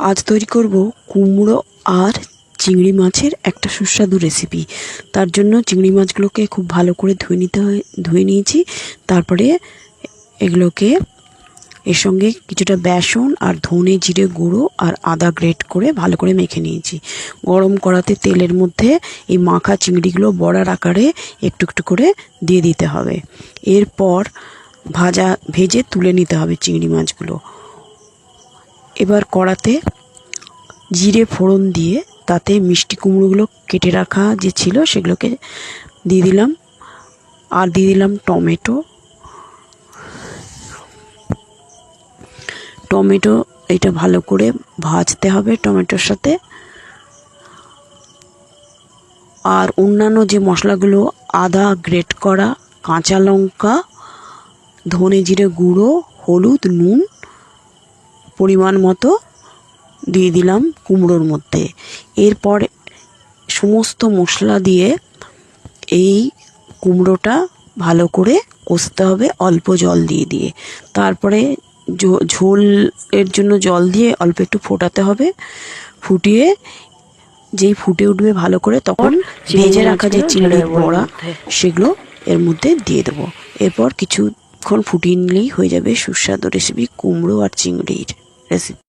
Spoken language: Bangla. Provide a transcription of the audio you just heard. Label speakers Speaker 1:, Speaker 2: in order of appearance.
Speaker 1: আজ তৈরি করব কুমড়ো আর চিংড়ি মাছের একটা সুস্বাদু রেসিপি তার জন্য চিংড়ি মাছগুলোকে খুব ভালো করে ধুয়ে নিতে ধুয়ে নিয়েছি। তারপরে এগুলোকে এর সঙ্গে কিছুটা বেসন আর ধনে জিরে গুঁড়ো আর আদা গ্রেট করে ভালো করে মেখে নিয়েছি। গরম করাতে তেলের মধ্যে এই মাখা চিংড়িগুলো বড়ার আকারে একটু একটু করে দিয়ে দিতে হবে। এরপর ভাজা, ভেজে তুলে নিতে হবে চিংড়ি মাছগুলো। এবার কড়াতে জিরে ফোড়ন দিয়ে তাতে মিষ্টি কুমড়োগুলো কেটে রাখা যে ছিল সেগুলোকে দিয়ে দিলাম। আর দিয়ে দিলাম টমেটো। টমেটো এটা ভালো করে ভাজতে হবে টমেটোর সাথে। আর অন্যান্য যে মশলাগুলো, আদা, গ্রেট করা, কাঁচা লঙ্কা, ধনে জিরে গুঁড়ো, হলুদ, নুন পরিমাণ মতো দিয়ে দিলাম কুমড়োর মধ্যে। এরপর সমস্ত মশলা দিয়ে এই কুমড়োটা ভালো করে কষতে হবে অল্প জল দিয়ে দিয়ে। তারপরে ঝোল এর জন্য জল দিয়ে অল্প একটু ফোটাতে হবে। ফুটিয়ে যেই ফুটে উঠবে ভালো করে তখন ভেজে রাখা যে চিংড়ির বড়া সেগুলো এর মধ্যে দিয়ে দেবো। এরপর কিছুক্ষণ ফুটিয়ে নিলেই হয়ে যাবে সুস্বাদু রেসিপি কুমড়ো আর চিংড়ির। রেসিপি